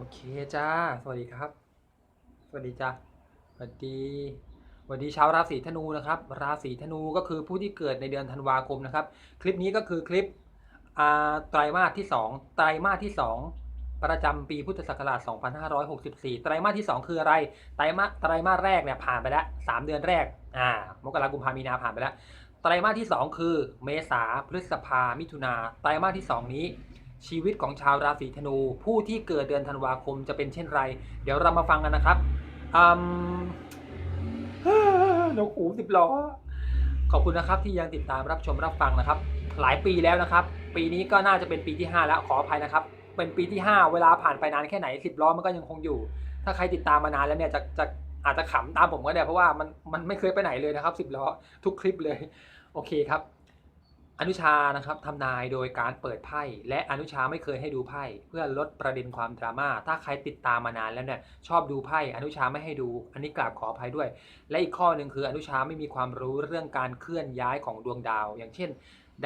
โอเคจ้า สวัสดีครับ สวัสดีจ้าสวัสดีสวัสดีชาวราศีธนูนะครับ ราศีธนูก็คือผู้ที่เกิดในเดือนธันวาคมนะครับ คลิปนี้ก็คือคลิปไตรมาสที่ 2 ไตรมาสที่ 2 ประจำปีพุทธศักราช 2564 ไตรมาสที่ 2 คืออะไร ไตรมาสไตรมาสแรกเนี่ยผ่านไปแล้ว 3 เดือนแรก อ่า มกราคมกุมภามีนาผ่านไปแล้ว ไตรมาสที่ 2 คือ เมษาพฤษภามิถุนาไตรมาสที่ 2 นี้ ชีวิตของชาวราศีธนู ผู้ที่เกิดเดือนธันวาคมจะเป็นเช่นไร เดี๋ยวเรามาฟังกันนะครับอนกหูสิบล้อขอบคุณนะครับที่ยังติดตามรับชมรับฟังนะครับ หลายปีแล้วนะครับ ปีนี้ก็น่าจะเป็นปีที่ 5 แล้วขออภัยนะครับ เป็นปีที่ 5 เวลาผ่านไปนานแค่ไหน10ล้อมันก็ยังคงอยู่ ถ้าใครติดตามมานานแล้วเนี่ยจะจะอาจจะขำตามผมก็ได้เพราะว่ามันมันไม่เคยไปไหนเลยนะครับ10ล้อทุกคลิปเลย โอเคครับ อนุชานะครับทำนายโดยการเปิดไพ่และอนุชาไม่เคยให้ดูไพ่เพื่อลดประเด็นความดราม่าถ้าใครติดตามมานานแล้วเนี่ยชอบดูไพ่อนุชาไม่ให้ดู อันนี้กราบขออภัยด้วย และอีกข้อหนึ่งคืออนุชาไม่มีความรู้เรื่องการเคลื่อนย้ายของดวงดาว อย่างเช่น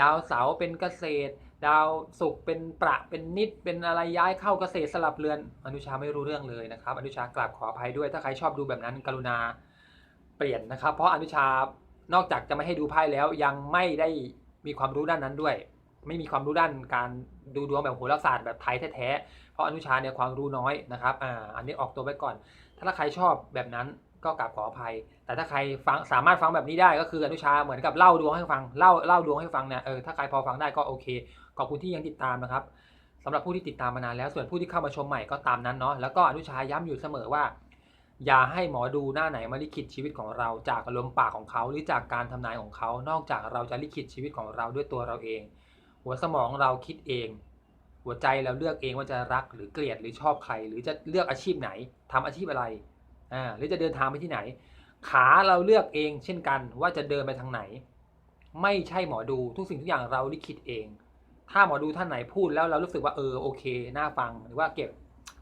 ดาวเสาร์เป็นเกษตร ดาวศุกร์เป็นประเป็นนิด เป็นอะไรย้ายเข้าเกษตรสลับเรือน อนุชาไม่รู้เรื่องเลยนะครับอนุชากราบขออภัยด้วย ถ้าใครชอบดูแบบนั้นกรุณาเปลี่ยนนะครับ เพราะอนุชานอกจากจะไม่ให้ดูไพ่แล้วยังไม่ได้ มีความรู้ด้านนั้นด้วย ไม่มีความรู้ด้านการดูดวงแบบโหราศาสตร์แบบไทยแท้ๆเพราะอนุชาเนี่ยความรู้น้อยนะครับอ่าอันนี้ออกตัวไว้ก่อน ถ้าใครชอบแบบนั้นก็กราบขออภัย แต่ถ้าใครฟังสามารถฟังแบบนี้ได้ก็คืออนุชาเหมือนกับเล่าดวงให้ฟังเล่าเล่าดวงให้ฟังเนี่ยเออถ้าใครพอฟังได้ก็โอเคขอบคุณที่ยังติดตามนะครับสำหรับผู้ที่ติดตามมานานแล้วส่วนผู้ที่เข้ามาชมใหม่ก็ตามนั้นเนาะแล้วก็อนุชาย้ำอยู่เสมอว่า อย่าให้หมอดูหน้าไหนมาลิขิตชีวิตของเราจากลมปากของเขาหรือจากการทำนายของเขา นอกจากเราจะลิขิตชีวิตของเราด้วยตัวเราเอง หัวสมองเราคิดเอง หัวใจเราเลือกเองว่าจะรักหรือเกลียดหรือชอบใคร หรือจะเลือกอาชีพไหนทำอาชีพอะไรอ่าหรือจะเดินทางไปที่ไหน ขาเราเลือกเอง เช่นกันว่าจะเดินไปทางไหน ไม่ใช่หมอดูทุกสิ่งทุกอย่างเราลิขิตเอง ถ้าหมอดูท่านไหนพูดแล้วเรารู้สึกว่าเออโอเคน่าฟังหรือว่าเก็บ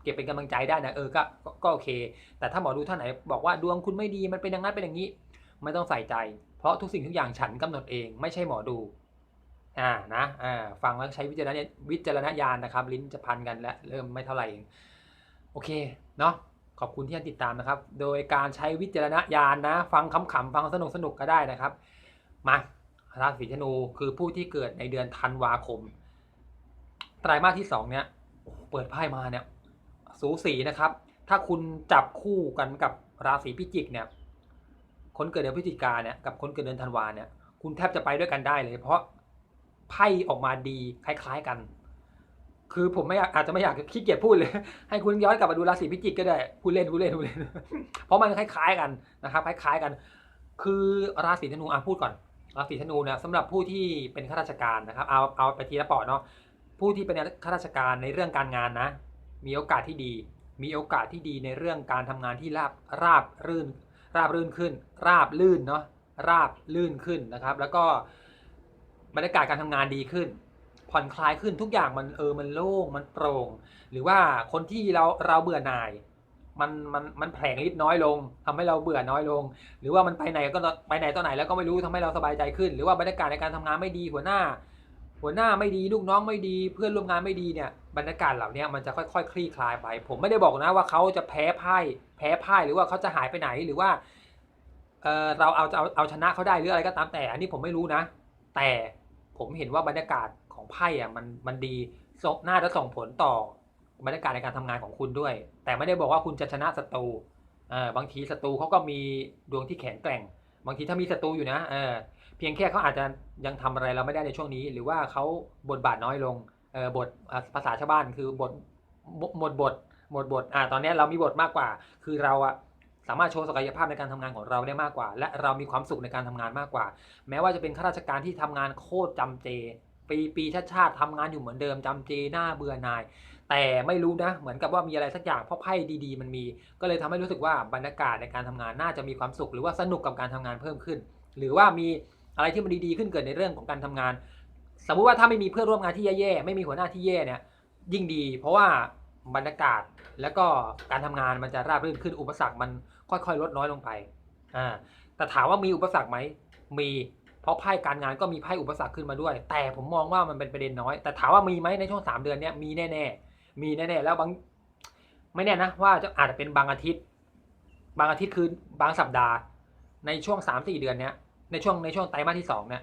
เก็บเป็นกำลังใจได้นะเออก็ก็โอเค แต่ถ้าหมอดูท่านไหนบอกว่าดวงคุณไม่ดีมันเป็นอย่างนั้นเป็นอย่างนี้ ไม่ต้องใส่ใจ เพราะทุกสิ่งทุกอย่างฉันกำหนดเอง ไม่ใช่หมอดูอ่านะอ่าฟังแล้วใช้วิจารณญาณวิจารณญาณนะครับ ลิ้นจะพันกันและเริ่มไม่เท่าไหร่เองโอเคเนาะขอบคุณที่ติดตามนะครับ โดยการใช้วิจารณญาณนะ ฟังขำๆฟังสนุกสนุกก็ได้นะครับมาราศีธนูคือผู้ที่เกิดในเดือนธันวาคม ไตรมาสที่สองเนี่ยเปิดไพ่มาเนี่ย สูสีนะครับ ถ้าคุณจับคู่กันกับราศีพิจิกเนี่ย คนเกิดเดือนพฤศจิกาเนี่ยกับคนเกิดเดือนธันวาเนี่ย คุณแทบจะไปด้วยกันได้เลย เพราะไพ่ออกมาดีคล้าย ๆกัน คือผมไม่อยากอาจจะไม่อยากขี้เกียจพูดเลย ให้คุณย้อนกลับมาดูราศีพิจิกก็ได้พูดเล่นพูดเล่นพูดเล่น เพราะมันคล้าย ๆกันนะครับคล้าย ๆกัน คือราศีธนูอะพูดก่อนราศีธนูเนี่ยสำหรับผู้ที่เป็นข้าราชการนะครับ เอาเอาไปทีละปอดเนาะผู้ที่เป็นข้าราชการในเรื่องการงานนะ มีโอกาสที่ดี มีโอกาสที่ดีในเรื่องการทำงานที่ราบราบรื่น ราบรื่นขึ้น ราบลื่นเนาะราบลื่นขึ้นนะครับ แล้วก็บรรยากาศการทำงานดีขึ้น ผ่อนคลายขึ้นทุกอย่างมันเออมันโล่งมันโปร่ง หรือว่าคนที่เราเราเบื่อหน่ายมันมันมันแผลงฤทธิ์น้อยลงทำให้เราเบื่อน้อยลง หรือว่ามันไปไหนก็ไปไหนต่อไหนแล้วก็ไม่รู้ทำให้เราสบายใจขึ้น หรือว่าบรรยากาศในการทำงานไม่ดีหัวหน้า หัวหน้าไม่ดีลูกน้องไม่ดี เพื่อนร่วมงานไม่ดีเนี่ยบรรยากาศเหล่านี้มันจะค่อยๆคลี่คลายไป ผมไม่ได้บอกนะว่าเขาจะแพ้พ่ายแพ้พ่ายหรือว่าเขาจะหายไปไหนหรือว่าเเราเอาจะเอาเอาชนะเขาได้หรืออะไรก็ตามแต่ อันนี้ผมไม่รู้นะ แต่ผมเห็นว่าบรรยากาศของไพ่อะมันมันดีส่งน่าจะส่งผลต่อบรรยากาศในการทำงานของคุณด้วย แต่ไม่ได้บอกว่าคุณจะชนะศัตรูบางทีศัตรูเขาก็มีดวงที่แข็งแกร่ง บางทีถ้ามีศัตรูอยู่นะ เพียงแค่เขาอาจจะยังทำอะไรเราไม่ได้ในช่วงนี้ หรือว่าเขาบทบาทน้อยลงเออบทภาษาชาวบ้านคือบทหมดบทหมดบทอ่าตอนนี้เรามีบทมากกว่า คือเราอะสามารถโชว์ศักยภาพในการทำงานของเราได้มากกว่า และเรามีความสุขในการทำงานมากกว่า แม้ว่าจะเป็นข้าราชการที่ทำงานโคตรจำเจ ปีปีชาติชาติทำงานอยู่เหมือนเดิมจำเจหน้าเบื่อหน่าย แต่ไม่รู้นะ เหมือนกับว่ามีอะไรสักอย่างเพราะไพ่ดีๆ มันมี ก็เลยทำให้รู้สึกว่าบรรยากาศในการทำงานน่าจะมีความสุข หรือว่าสนุกกับการทำงานเพิ่มขึ้น หรือว่ามี อะไรที่มันดีๆขึ้นเกิดในเรื่องของการทำงาน สมมุติว่าถ้าไม่มีเพื่อนร่วมงานที่แย่ๆไม่มีหัวหน้าที่แย่เนี่ยยิ่งดี เพราะว่าบรรยากาศแล้วก็การทำงานมันจะราบรื่นขึ้นอุปสรรคมันค่อยๆ ลดน้อยลงไปอ่าแต่ถามว่ามีอุปสรรคไหมมีเพราะไพ่การงานก็มีไพ่อุปสรรคขึ้นมาด้วย แต่ผมมองว่ามันเป็นประเด็นน้อย แต่ถามว่ามีไหมในช่วงสามเดือนเนี้ยมีแน่ๆ มีแน่ๆ แล้วบางไม่แน่นะว่าจะอาจจะเป็นบางอาทิตย์ บางอาทิตย์คือบางสัปดาห์ ในช่วงสามสี่เดือนเนี้ย ในช่วงในช่วงไตรมาสที่สองเนี่ย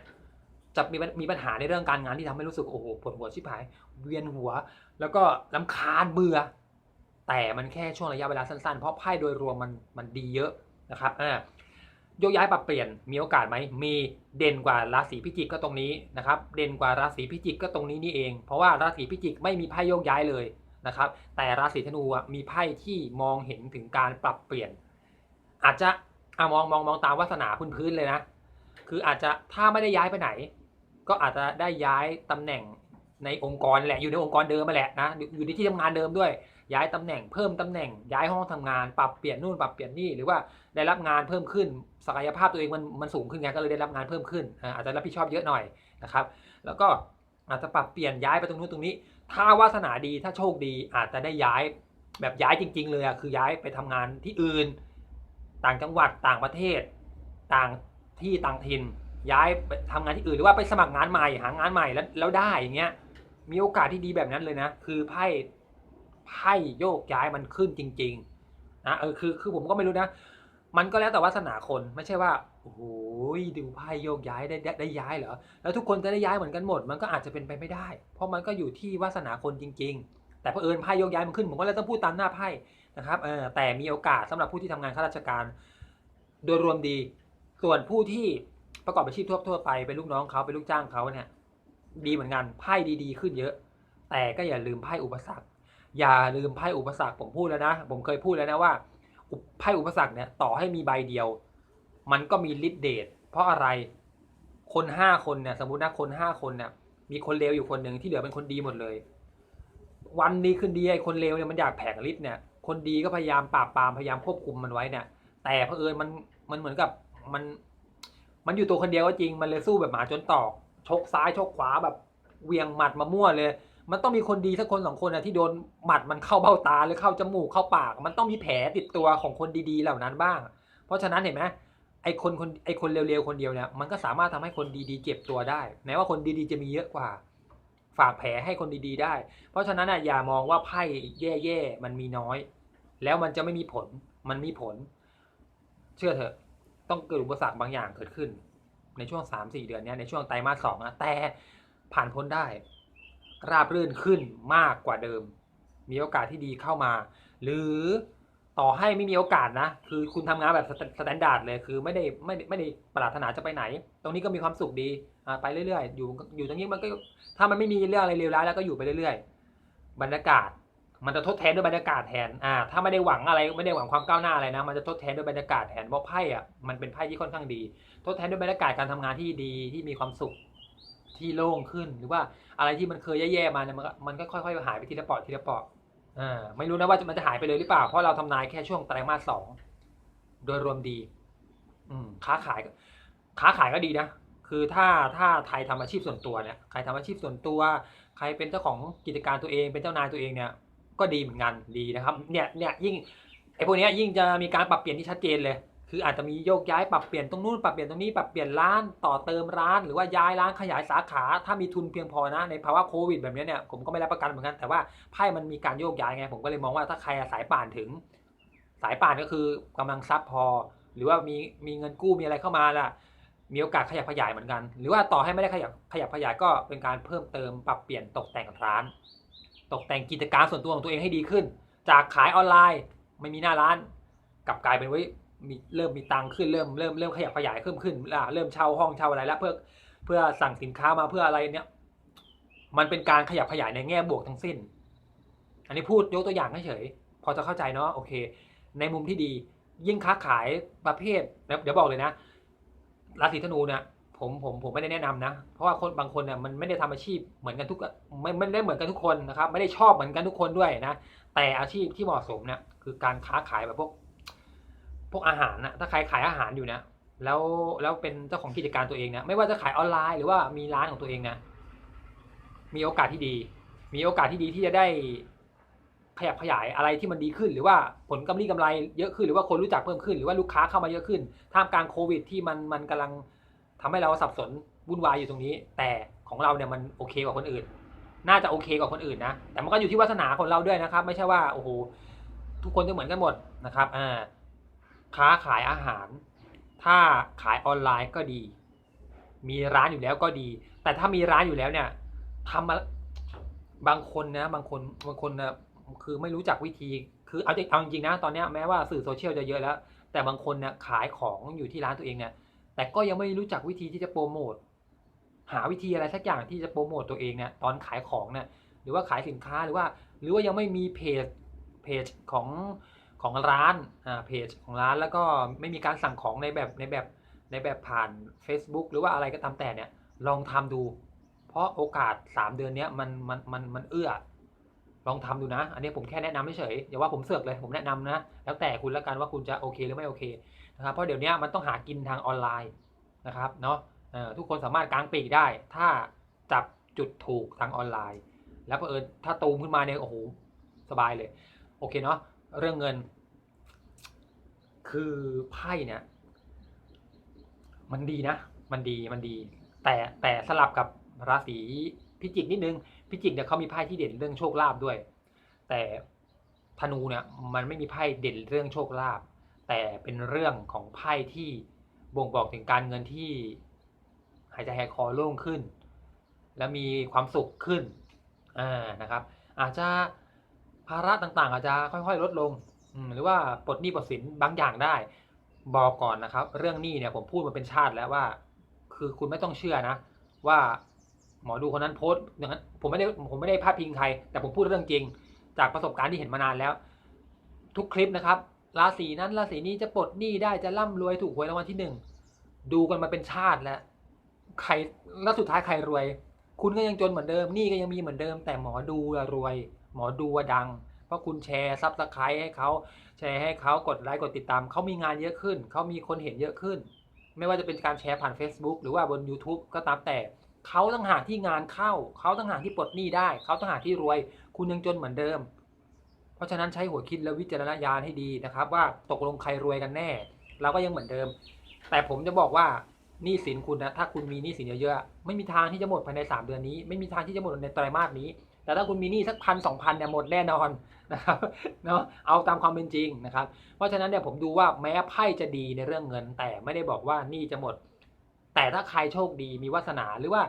จะมีมีปัญหาในเรื่องการงานที่ทำให้รู้สึกโอ้โหปวดหัวชิบหาย เวียนหัว แล้วก็ลำคาญเบื่อ แต่มันแค่ช่วงระยะเวลาสั้นๆ เพราะไพ่โดยรวมมันมันดีเยอะนะครับอ่าโยกย้ายปรับเปลี่ยนมีโอกาสไหมมีเด่นกว่าราศีพิจิกก็ตรงนี้นะครับเด่นกว่าราศีพิจิกก็ตรงนี้นี่เอง เพราะว่าราศีพิจิกไม่มีไพ่โยกย้ายเลยนะครับแต่ราศีธนูมีไพ่ที่มองเห็นถึงการปรับเปลี่ยน อาจจะอมองมองมองตามวาสนาพื้นพื้นๆเลยนะ คืออาจจะถ้าไม่ได้ย้ายไปไหน ก็อาจจะได้ย้ายตำแหน่งในองค์กรแหละอยู่ในองค์กรเดิมมาแหละนะอยู่ในที่ทำงานเดิมด้วย ย้ายตำแหน่งเพิ่มตำแหน่งย้ายห้องทำงาน ปรับเปลี่ยนนู่นปรับเปลี่ยนนี่หรือว่าได้รับงานเพิ่มขึ้นศักยภาพตัวเองมันมันสูงขึ้นไงก็เลยได้รับงานเพิ่มขึ้นอาจจะรับผิดชอบเยอะหน่อยนะครับ แล้วก็อาจจะปรับเปลี่ยนย้ายไปตรงนู้นตรงนี้ ถ้าวาสนาดีถ้าโชคดีอาจจะได้ย้ายแบบย้ายจริง ๆ เลยคือย้ายไปทำงานที่อื่น ต่างจังหวัดต่างประเทศ ต่าง ที่ต่างถิ่นย้ายไปทำงานที่อื่นหรือว่าไปสมัครงานใหม่หางานใหม่แล้วแล้วได้อย่างเงี้ยมีโอกาสที่ดีแบบนั้นเลยนะ คือไพ่ไพ่โยกย้ายมันขึ้นจริงๆนะเออคือคือผมก็ไม่รู้นะ มันก็แล้วแต่วาสนาคนไม่ใช่ว่าโอ้โหดูไพ่โยกย้ายได้ได้ได้ย้ายเหรอแล้วทุกคนจะได้ย้ายเหมือนกันหมด มันก็อาจจะเป็นไปไม่ได้ เพราะมันก็อยู่ที่วาสนาคนจริง ๆ แต่เผอิญไพ่โยกย้ายมันขึ้นผมก็เลยต้องพูดตามหน้าไพ่นะครับเออแต่มีโอกาสสำหรับผู้ที่ทำงานข้าราชการ โดยรวมดี ส่วนผู้ที่ประกอบอาชีพทั่วๆไปเป็นลูกน้องเขาเป็นลูกจ้างเขาเนี่ย ดีเหมือนกันไพ่ดีๆ ขึ้นเยอะ แต่ก็อย่าลืมไพ่อุปสรรค อย่าลืมไพ่อุปสรรคผมพูดแล้วนะ ผมเคยพูดแล้วนะว่าไพ่อุปสรรคเนี่ยต่อให้มีใบเดียว มันก็มีฤทธิ์เดชเพราะอะไรคนห้าคนเนี่ยสมมตินะคนห้าคนเนี่ยมีคนเลวอยู่คนหนึ่งที่เหลือเป็นคนดีหมดเลย วันนี้ขึ้นดีไอ้คนเลวเนี่ยมันอยากแผงฤทธิ์เนี่ย คนดีก็พยายามปราบปรามพยายามควบคุมมันไว้เนี่ย แต่เผอิญมันมันเหมือนกับ มัน มันอยู่ตัวคนเดียวก็จริงมันเลยสู้แบบหมาจนตอก ชกซ้ายชกขวาแบบเหวียงหมัดมามั่วเลย มันต้องมีคนดีสักคนสองคนนะที่โดนหมัดมันเข้าเบ้าตาหรือเข้าจมูกเข้าปาก มันต้องมีแผลติดตัวของคนดีๆเหล่านั้นบ้าง เพราะฉะนั้นเห็นไหมไอ้คนคนไอ้คนเร็วๆคนเดียวเนี่ยมันก็สามารถทำให้คนดีๆเจ็บตัวได้แม้ว่าคนดีๆจะมีเยอะกว่า ฝากแผลให้คนดีๆได้ เพราะฉะนั้นน่ะอย่ามองว่าไพ่แย่ๆมันมีน้อย แล้วมันจะไม่มีผลมันมีผล เชื่อเถอะ ต้องเกิดอุปสรรคบางอย่างเกิดขึ้น ในช่วงสามสี่เดือนนี้ในช่วงไตรมาสสองนะแต่ผ่านพ้นได้ ราบรื่นขึ้นมากกว่าเดิม มีโอกาสที่ดีเข้ามา หรือต่อให้ไม่มีโอกาสนะ คือคุณทำงานแบบสแตนดาร์ดเลย คือไม่ได้ไม่ได้ไม่ได้ปรารถนาจะไปไหน ตรงนี้ก็มีความสุขดีไปเรื่อยๆ อยู่อยู่ตรงนี้มันก็ถ้ามันไม่มีเรื่องอะไรเลวร้ายแล้วก็อยู่ไปเรื่อยๆ บรรยากาศ มันจะทดแทนด้วยบรรยากาศแทน อ่า ถ้าไม่ได้หวังอะไรไม่ได้หวังความก้าวหน้าอะไรนะ มันจะทดแทนด้วยบรรยากาศแทนเพราะไพ่อะมันเป็นไพ่ที่ค่อนข้างดี ทดแทนด้วยบรรยากาศการทำงานที่ดีที่มีความสุขที่โล่งขึ้น หรือว่าอะไรที่มันเคยแย่ๆมาเนี่ยมันก็มันก็ค่อยๆหายไปทีละปอดทีละปอดอ่าไม่รู้นะว่ามันจะหายไปเลยหรือเปล่า เพราะเราทำนายแค่ช่วงไตรมาสสองโดยรวมดี อืมค้าขายก็ค้าขายก็ดีนะคือถ้าถ้าใครทำอาชีพส่วนตัวเนี่ยใครทำอาชีพส่วนตัว ใครเป็นเจ้าของกิจการตัวเองเป็นเจ้านายตัวเองเนี่ย ก็ดีเหมือนกันดีนะครับเนี่ยเนี่ยยิ่งไอ้พวกนี้ยิ่งจะมีการปรับเปลี่ยนที่ชัดเจนเลย คืออาจจะมีโยกย้ายปรับเปลี่ยนตรงนู้นปรับเปลี่ยนตรงนี้ปรับเปลี่ยนร้านต่อเติมร้าน หรือว่าย้ายร้านขยายสาขาถ้ามีทุนเพียงพอนะในภาวะโควิดแบบนี้เนี่ยผมก็ไม่รับประกันเหมือนกันแต่ว่าไพ่มันมีการโยกย้ายไงผมก็เลยมองว่าถ้าใครสายป่านถึง สายป่านก็คือกำลังทรัพย์พอ หรือว่ามีมีเงินกู้มีอะไรเข้ามาล่ะมีโอกาสขยับขยายเหมือนกัน หรือว่าต่อให้ไม่ได้ขยับขยับขยายก็เป็นการเพิ่มเติมปรับเปลี่ยนตกแต่งร้าน ตกแต่งกิจการส่วนตัวของตัวเองให้ดีขึ้น จากขายออนไลน์ไม่มีหน้าร้าน กลับกลายเป็นว่ามีเริ่มมีตังค์ขึ้นเริ่มเริ่มเริ่มขยับขยายเพิ่มขึ้นอ่าเริ่มเช่าห้องเช่าอะไรแล้วเพื่อเพื่อสั่งสินค้ามาเพื่ออะไรเนี่ยมันเป็นการขยับขยายในแง่บวกทั้งสิ้น อันนี้พูดยกตัวอย่างเฉยๆพอจะเข้าใจเนาะโอเค ในมุมที่ดียิ่งค้าขายประเภทเดี๋ยวบอกเลยนะราศีธนูเนี่ย ผมผมผมไม่ได้แนะนำนะ เพราะว่าคนบางคนเนี่ยมันไม่ได้ทำอาชีพเหมือนกันทุกไม่ไม่ได้เหมือนกันทุกคนนะครับ ไม่ได้ชอบเหมือนกันทุกคนด้วยนะ แต่อาชีพที่เหมาะสมเนี่ยคือการค้าขายแบบพวก พวกอาหารนะถ้าใครขายอาหารอยู่นะแล้วแล้วเป็นเจ้าของกิจการตัวเองเนี่ยไม่ว่าจะขายออนไลน์หรือว่ามีร้านของตัวเองนี่ยมีโอกาสที่ดี มีโอกาสที่ดีที่จะได้ขยับขยายอะไรที่มันดีขึ้น หรือว่าผลกำไรกำไรเยอะขึ้นหรือว่าคนรู้จักเพิ่มขึ้น หรือว่าลูกค้าเข้ามาเยอะขึ้นท่ามกลางโควิดที่มันมันกำลัง ทำให้เราสับสนวุ่นวายอยู่ตรงนี้ แต่ของเราเนี่ยมันโอเคกว่าคนอื่น น่าจะโอเคกว่าคนอื่นนะ แต่มันก็อยู่ที่วาสนาของเราด้วยนะครับ ไม่ใช่ว่าโอ้โหทุกคนจะเหมือนกันหมดนะครับอ่าค้าขายอาหาร ถ้าขายออนไลน์ก็ดี มีร้านอยู่แล้วก็ดี แต่ถ้ามีร้านอยู่แล้วเนี่ยทำมาบางคนนะบางคนบางคนนะคือไม่รู้จักวิธี คือเอาจริงเอาจริงนะตอนนี้แม้ว่าสื่อโซเชียลจะเยอะแล้ว แต่บางคนเนี่ยขายของอยู่ที่ร้านตัวเองเนี่ย แต่ก็ยังไม่รู้จักวิธีที่จะโปรโมทหาวิธีอะไรสักอย่างที่จะโปรโมทตัวเองเนี่ยตอนขายของเนี่ยหรือว่าขายสินค้าหรือว่า หรือว่ายังไม่มีเพจเพจของของร้านอ่าเพจของร้านแล้วก็ไม่มีการสั่งของในแบบในแบบในแบบผ่าน Facebook หรือว่าอะไรก็ตามแต่เนี่ยลองทำดู เพราะโอกาส 3 เดือนเนี้ยมันมันมันมันเอื้อ ลองทำดูนะ อันนี้ผมแค่แนะนำเฉยอย่าว่าผมเสือกเลย ผมแนะนำนะ แล้วแต่คุณแล้วกันว่าคุณจะโอเคหรือไม่โอเคนะครับ เพราะเดี๋ยวนี้มันต้องหากินทางออนไลน์นะครับเนาะทุกคนสามารถกางปีกได้ ถ้าจับจุดถูกทางออนไลน์ แล้วเผอิญถ้าตูมขึ้นมาเนี่ยโอ้โหสบายเลย โอเคเนาะเรื่องเงิน คือไพ่เนี่ย มันดีนะ มันดีมันดี แต่แต่สลับกับราศีพิจิกนิดนึง พิจิกเนี่ยเขามีไพ่ที่เด่นเรื่องโชคลาภด้วย แต่ธนูเนี่ยมันไม่มีไพ่เด่นเรื่องโชคลาภแต่เป็นเรื่องของไพ่ที่บ่งบอกถึงการเงินที่หายใจหายคอโล่งขึ้น และมีความสุขขึ้นอ่านะครับ อาจจะภาระต่างๆ อาจจะค่อยๆลดลง หรือว่าปลดหนี้ปลดสินบางอย่างได้ บอกก่อนนะครับ เรื่องหนี้เนี่ยผมพูดมาเป็นชาติแล้วว่า คือคุณไม่ต้องเชื่อนะ ว่า หมอดูคนนั้นโพสต์อย่างนั้นผมไม่ได้ผมไม่ได้พาดพิงใคร แต่ผมพูดเรื่องจริง จากประสบการณ์ที่เห็นมานานแล้ว ทุกคลิปนะครับราศีนั้นราศีนี้จะปลดหนี้ได้จะร่ำรวยถูกหวยรางวัลที่หนึ่งดูกันมาเป็นชาติแล้วใครแล้วสุดท้ายใครรวย คุณก็ยังจนเหมือนเดิมหนี้ก็ยังมีเหมือนเดิม แต่หมอดูรวย หมอดูดัง เพราะคุณแชร์ซับสไครต์ให้เขาแชร์ให้เขากดไลค์กดติดตามเขามีงานเยอะขึ้นเขามีคนเห็นเยอะขึ้น ไม่ว่าจะเป็นการแชร์ผ่าน Facebook หรือว่าบน YouTube ก็ตามแต่ เขาต้องหากที่งานเข้า เขาต้องหากที่ปลดหนี้ได้ เขาต้องหากที่รวย คุณยังจนเหมือนเดิม เพราะฉะนั้นใช้หัวคิดและวิจารณญาณให้ดีนะครับ ว่าตกลงใครรวยกันแน่ เราก็ยังเหมือนเดิม แต่ผมจะบอกว่าหนี้สินคุณนะถ้าคุณมีหนี้สินเยอะๆไม่มีทางที่จะหมดภายใน 3 เดือนนี้ ไม่มีทางที่จะหมดในไตรมาสนี้ แต่ถ้าคุณมีหนี้สักพันสองพันเนี่ยหมดแน่นอนนะครับเนาะเอาตามความเป็นจริงนะครับ เพราะฉะนั้นเนี่ยผมดูว่าแม้ไพ่จะดีในเรื่องเงิน แต่ไม่ได้บอกว่าหนี้จะหมด แต่ถ้าใครโชคดีมีวาสนาหรือว่า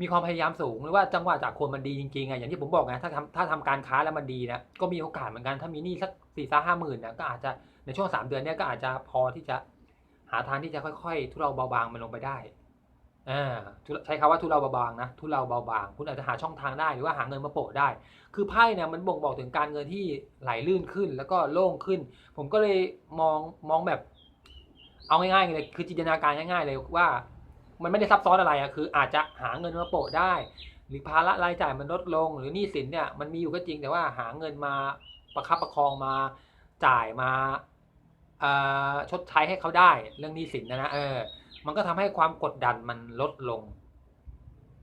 มีความพยายามสูงหรือว่าจังหวะจากคนมันดีจริงๆอะอย่างที่ผมบอกไงถ้าทำถ้าทำการค้าแล้วมันดีนะก็มีโอกาสเหมือนกันถ้ามีหนี้สักสี่สห้าหมื่นเนี่ยก็อาจจะในช่วงสามเดือนเนี่ยก็อาจจะพอที่จะหาทางที่จะค่อยๆ ทุเลาเบาบางมันลงไปได้อ่าใช้คำว่าทุเลาเบาบางนะทุเลาเบาบาง คุณอาจจะหาช่องทางได้หรือว่าหาเงินมาโปะได้ คือไพ่เนี่ยมันบ่งบอกถึงการเงินที่ไหลลื่นขึ้นแล้วก็โล่งขึ้น ผมก็เลยมองมองแบบ เอาง่ายๆเลยคือจินตนาการง่ายๆเลยว่า มันไม่ได้ซับซ้อนอะไรอะคือ อาจจะหาเงินมาโปะได้ หรือภาระรายจ่ายมันลดลง หรือหนี้สินเนี่ยมันมีอยู่ก็จริงแต่ว่าหาเงินมาประคับประคองมาจ่ายมาชดใช้ให้เขาได้เรื่องหนี้สินนะนะเออ มันก็ทำให้ความกดดันมันลดลง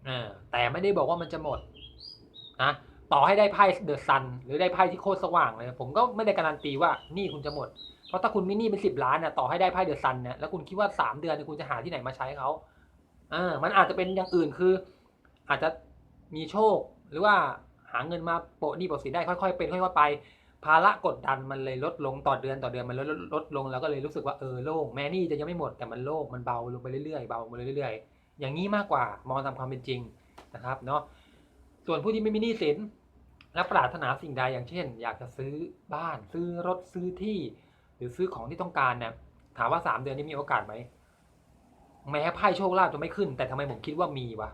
เออแต่ไม่ได้บอกว่ามันจะหมดนะต่อให้ได้ไพ่เดอะซันหรือได้ไพ่ที่โคตรสว่างเลย ผมก็ไม่ได้การันตีว่านี่คุณจะหมด เพราะถ้าคุณมีหนี้เป็นสิบล้านเนี่ยต่อให้ได้ไพ่เดือะซันเนี่ยแล้วคุณคิดว่าสามเดือนคุณจะหาที่ไหนมาใช้เขาเออมันอาจจะเป็นอย่างอื่นคือ อาจจะมีโชคหรือว่าหาเงินมาโปะนี้โปะสินได้ค่อยๆเป็นค่อยๆไป ภาระกดดันมันเลยลดลงต่อเดือนต่อเดือนมันลดลดลงแล้วก็เลยรู้สึกว่าเออโล่งแม้นี่จะยังไม่หมดแต่มันโล่งมันเบาลงไปเรื่อยๆเบาลงไปเรื่อยๆ อย่างนี้มากกว่ามองตามความเป็นจริงนะครับเนาะส่วนผู้ที่ไม่มีหนี้สินและปรารถนาสิ่งใดอย่างเช่น อยากจะซื้อบ้านซื้อรถซื้อที่ หรือซื้อของที่ต้องการเนี่ยถามว่าสามเดือนนี้มีโอกาสไหมแม้ไพ่โชคลาภจะไม่ขึ้น แต่ทำไมผมคิดว่ามีวะ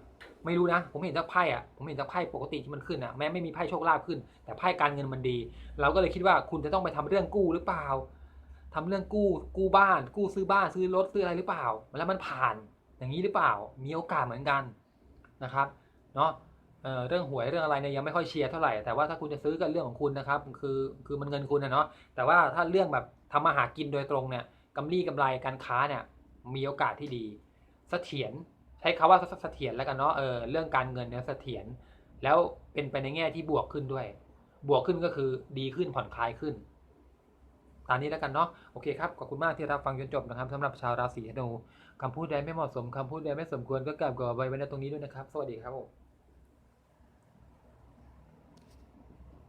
ไม่รู้นะ ผมเห็นจากไพ่อะผมเห็นจากไพ่ปกติที่มันขึ้นอะแม้ไม่มีไพ่โชคลาภขึ้น แต่ไพ่การเงินมันดี เราก็เลยคิดว่าคุณจะต้องไปทำเรื่องกู้หรือเปล่าทำเรื่องกู้กู้บ้าน กู้ซื้อบ้านซื้อรถซื้ออะไรหรือเปล่า แล้วมันผ่านอย่างนี้หรือเปล่า มีโอกาสเหมือนกันนะครับเนาะเเรื่องหวยเรื่องอะไรเนี่ยยังไม่ค่อยเชียร์เท่าไหร่แต่ว่าถ้าคุณจะซื้อก็เรื่องของคุณนะครับ คือคือมันเงินคุณนะเนาะแต่ว่าถ้าเรื่องแบบ ทำมาหากินโดยตรงเนี่ยกำไรกำไรการค้าเนี่ยมีโอกาสที่ดีเสถียรใช้คาว่าเสถียรแล้วกันเนาะเออเรื่องการเงินเนี่ยเสถียรแล้วเป็นไปในแง่ที่บวกขึ้นด้วย บวกขึ้นก็คือดีขึ้นผ่อนคลายขึ้นตามนี้แล้วกันเนาะโอเคครับขอบคุณมากที่รับฟังจนจบนะครับสำหรับชาวราศีธนูคำพูดใดไม่เหมาะสมคำพูดใดไม่สมควรก็กลับกับไว้ไว้ในตรงนี้ด้วยนะครับ สวัสดีครับผม